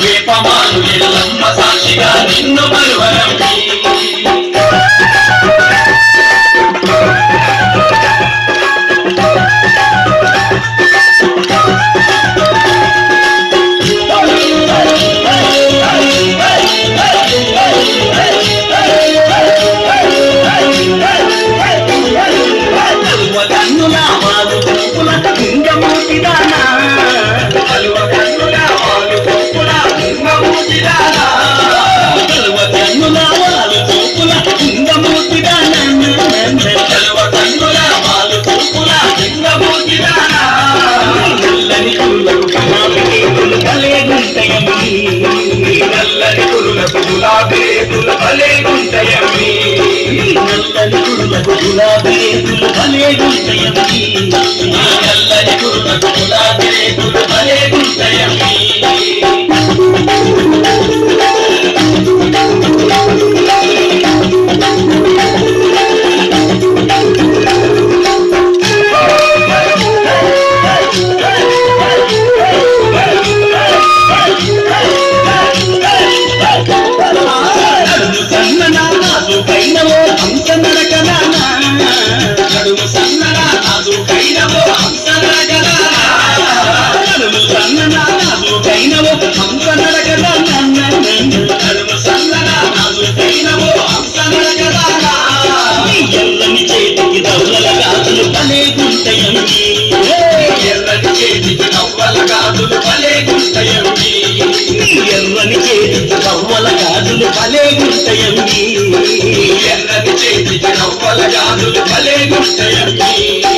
దీపమాలు ఎల్లమ్మ సాక్షిగా నిన్ను మరువరం కన్నుల వారు పూలత పింగమూటిదారు నల్లని కురులకు గులాబీ రేకులు భలే ఉంటాయవి నల్లని కురులకు గులాబీ రేకులు భలే నిజ నవ్వల యాదులు భలే గుంటయన్నీ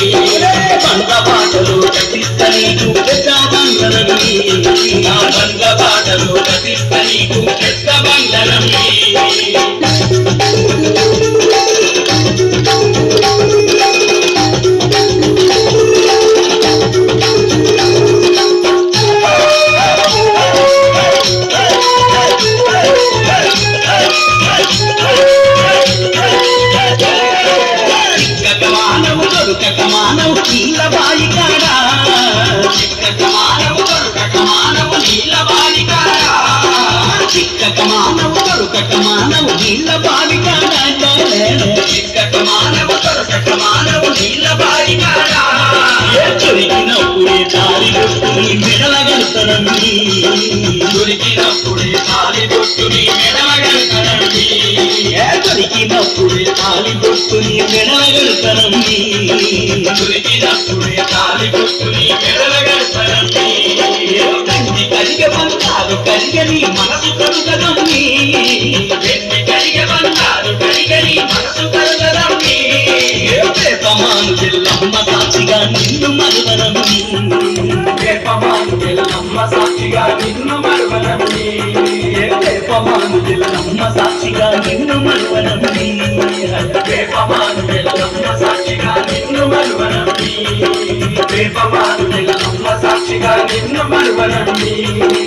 సొరకట్టు మానవు నీళ్ళ బారిగాడా దొరికినప్పుడే దారి కొట్టుని మెడలగడతనండి దొరికినప్పుడే దారి కొట్టుని మెడలగడతనండి దొరికినప్పుడే దారి కొట్టుని మెడలగడతనండి కలిగ పంచాలు కలిగని మనసు కలుగదండి సాక్షిగా నిన్ను మరవనమని. వేపమాను జలమ్మ సాక్షిగా నిన్ను మరవనమని. వేపమాను జలమ్మ సాక్షిగా నిన్ను మరవనమని. వేపమాను జలమ్మ సాక్షిగా నిన్ను మరవనమని.